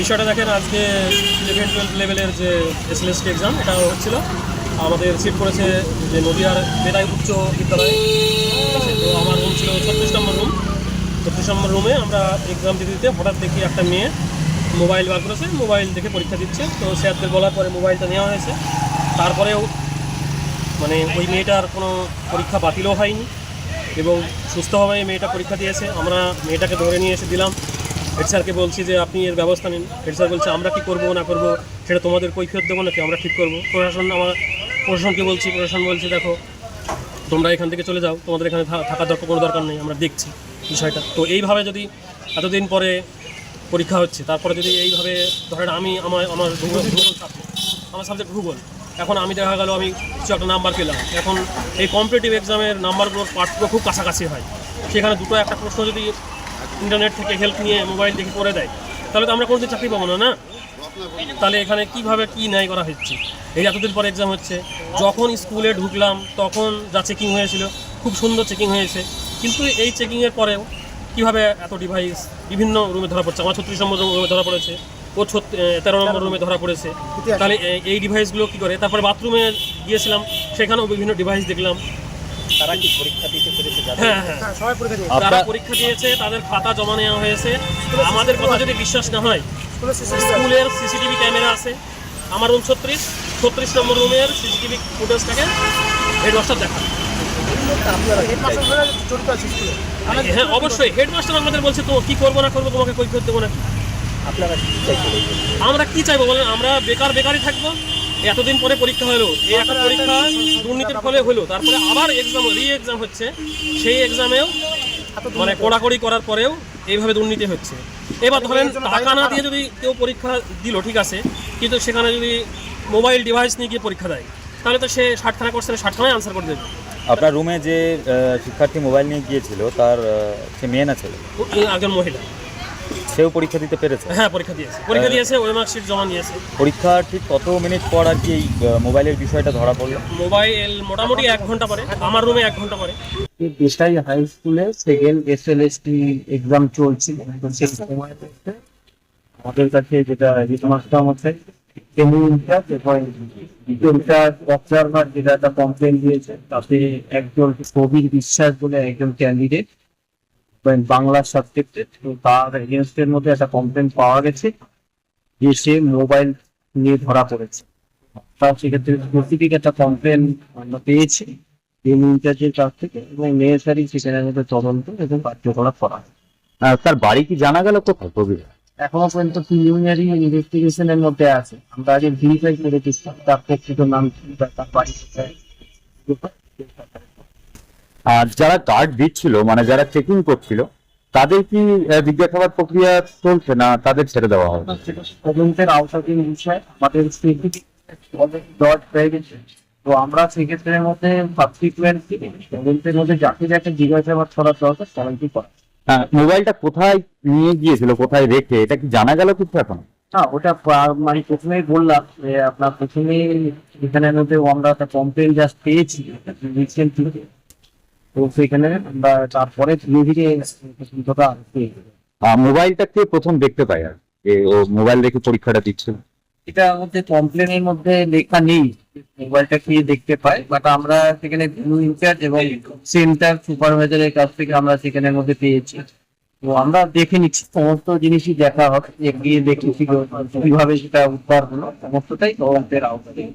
বিষয়টা দেখেন, আজকে ইলেভেন টুয়েলভ লেভেলের যে এসএলএসটি এক্সাম এটা হচ্ছিল। আমাদের সিট পড়েছে যে নদীয়ার বেদাই উচ্চ বিদ্যালয়ে? তো আমার রুম ছিল ছত্রিশ নম্বর রুম ছত্রিশ নম্বর রুমে আমরা এক্সাম দিতে দিতে হঠাৎ দেখি একটা মেয়ে মোবাইল বার করেছে মোবাইল দেখে পরীক্ষা দিচ্ছে। তো স্যারদের বলার পরে মোবাইলটা নেওয়া হয়েছে। তারপরেও মানে ওই মেয়েটার কোনো পরীক্ষা বাতিলও হয়নি। এবং সুস্থভাবে মেয়েটা পরীক্ষা দিয়েছে। আমরা মেয়েটাকে ধরে নিয়ে এসে দিলাম। হেড স্যারকে বলছি যে, আপনি এর ব্যবস্থা নিন। হেড স্যার বলছে, আমরা কী করব, না করব? সেটা তোমাদের কৈফিয়ত দেবো নাকি আমরা ঠিক করব? প্রশাসন আমার, প্রশাসনকে বলছি, প্রশাসন বলছে, দেখো, তোমরা এখান থেকে চলে যাও। তোমাদের এখানে থাকার দরকার, কোনো দরকার নেই। আমরা দেখছি বিষয়টা। তো এইভাবে যদি এতদিন পরে পরীক্ষা হচ্ছে, তারপরে যদি এইভাবে, ধরেন আমি, আমার আমার ভূগোল আমার সাবজেক্ট ভূগোল এখন আমি দেখা গেল, আমি কিছু একটা নাম্বার পেলাম। এখন এই কম্পিটিটিভ এক্সামের নাম্বারগুলোর পার্টগুলো খুব কাছাকাছি হয়। সেখানে দুটো একটা প্রশ্ন যদি ইন্টারনেট থেকে হেল্প নিয়ে মোবাইল দেখে করে দেয়, তাহলে তো আমরা কোনোদিন চাকরি পাবো না না? তাহলে এখানে কীভাবে কি ন্যায় করা হচ্ছে? এই এতদিন পর এক্সাম হচ্ছে। যখন স্কুলে ঢুকলাম, তখন যা চেকিং হয়েছিল, খুব সুন্দর চেকিং হয়েছে। কিন্তু এই চেকিংয়ের পরেও কীভাবে এত ডিভাইস বিভিন্ন রুমে ধরা পড়ছে? আমার ছত্রিশ নম্বর রুমে ধরা পড়েছে। ও তেরো নম্বর রুমে ধরা পড়েছে। তাহলে এই ডিভাইসগুলো কি করে? তারপরে বাথরুমে গিয়েছিলাম সেখানেও বিভিন্ন ডিভাইস দেখলাম। তারা কি পরীক্ষা দিতে পেরেছে যাদের? হ্যাঁ হ্যাঁ। যারা আপনার পরীক্ষা দিয়েছে। তাদের খাতা জমা নেওয়া হয়েছে। আমাদের কথা যদি বিশ্বাস না হয় স্কুলের সিসিটিভি ক্যামেরা আছে। আমার রুম ছত্রিশ ছত্রিশ নম্বর রুমের সিসিটিভি ফুটেজটাকে হেডমাস্টার দেখা হ্যাঁ অবশ্যই। হেডমাস্টার আমাদের বলছে তো কি করব না করব? তোমাকে কৈফিয়ত দেবো না আপনারা কি চাইছেন আমরা কি চাইব বলেন? আমরা বেকার বেকারই থাকব। এতদিন পরে পরীক্ষা হলো। এই একটা পরীক্ষা দুর্নীতির ফলে হলো। তারপরে আবার এক্সাম রি এক্সাম হচ্ছে। সেই এক্সামেও মানে কড়াকড়ি করার পরেও এইভাবে দুর্নীতি হচ্ছে। এবার ধরেন টাকা না দিয়ে যদি কেউ পরীক্ষা দিল ঠিক আছে কিন্তু সেখানে যদি মোবাইল ডিভাইস নিয়ে গিয়ে পরীক্ষা দেয় তাহলে তো সে ষাটখানা কোশ্চেনে ষাটখানায় আনসার করে দেবে। আপনার রুমে যে শিক্ষার্থী মোবাইল নিয়ে গিয়েছিল তার সে মেয়ে না ছেলে? একজন মহিলা। সেও পরীক্ষা দিতে পেরেছে? হ্যাঁ পরীক্ষা দিয়েছে। পরীক্ষা দিয়েছে ওই মার্কশিট জমা নিয়েছে। পরীক্ষা ঠিক কত মিনিট পর আর কি এই মোবাইলের বিষয়টা ধরা পড়ল? মোবাইল মোটামুটি এক ঘণ্টা পরে আমার রুমে এক ঘণ্টা পরে। দেশাই হাই স্কুলে সেকেন্ড এসএলএসটি এক্সাম চলছিল সেই সময় আমাদের কাছে যেটা হেডমাস্টার মশাই ট্রেনিং ইনচার্জ এবং ইনচার্জ অবজারভার যেটা একটা কমপ্লেন দিয়েছে তাতে একজন কবির বিশ্বাস বলে একজন ক্যান্ডিডেট বাংলা সাবজেক্টে তার এগেনস্টের মধ্যে একটা কমপ্লেন পাওয়া গেছে যে সে মোবাইল নিয়ে ধরা পড়েছে। তার সেক্ষেত্রে স্পেসিফিক একটা কমপ্লেন আমরা পেয়েছি। ইনচার্জের কাছ থেকে এবং নেসারি সেখানে মধ্যে তদন্ত এবং কার্যকলাপ করা। তার বাড়ি কি জানা গেল কোথায় কবির এখনও পর্যন্ত প্রিলিমিনারি ইনভেস্টিগেশনের মধ্যে আছে। আমরা আগে ভেরিফাই করে দিচ্ছি তার প্রকৃত নাম তার বাড়ি কোথায়। আর যারা গার্ড দিচ্ছিল মানে যারা চেকিং করছিল তাদের কি জিজ্ঞাসাবাদ প্রক্রিয়া চলছে না তাদের ছেড়ে দেওয়া হবে? তদন্তের আওতাধীন বিষয় আমাদের ডট হয়ে গেছে। তো আমরা সেক্ষেত্রের মধ্যে সাবসিকুয়েন্ট তদন্তের মধ্যে যাকে যাকে জিজ্ঞাসাবাদ করার দরকার সবাইকে করা? হ্যাঁ, মোবাইলটা কোথায় নিয়ে গিয়েছিল কোথায় রেখে এটা কি জানা গেল কিছু এখন? না ওটা মানে প্রথমেই বললাম যে আপনার প্রথমে এখানের মধ্যে আমরা একটা কমপ্লেন জাস্ট পেয়েছি রিসেন্টলি তো সেখানে আমরা তারপরে ধীরে ধীরে কে প্রথম দেখতে পায় আর যে ও মোবাইল রেখে পরীক্ষাটা দিচ্ছিল এটার মধ্যে কমপ্লেনের মধ্যে লেখা নেই মোবাইলটা খেয়ে দেখতে পাই বাট আমরা সেখানে ইনচার্জ এবং সেন্টার সুপারভাইজারের কাছ থেকে আমরা সেখানের মধ্যে পেয়েছি। তো আমরা দেখে নিচ্ছি সমস্ত জিনিসই দেখা হবে গিয়ে দেখেছি কীভাবে সেটা উদ্ধার হলো সমস্তটাই তদন্তের আওতায়।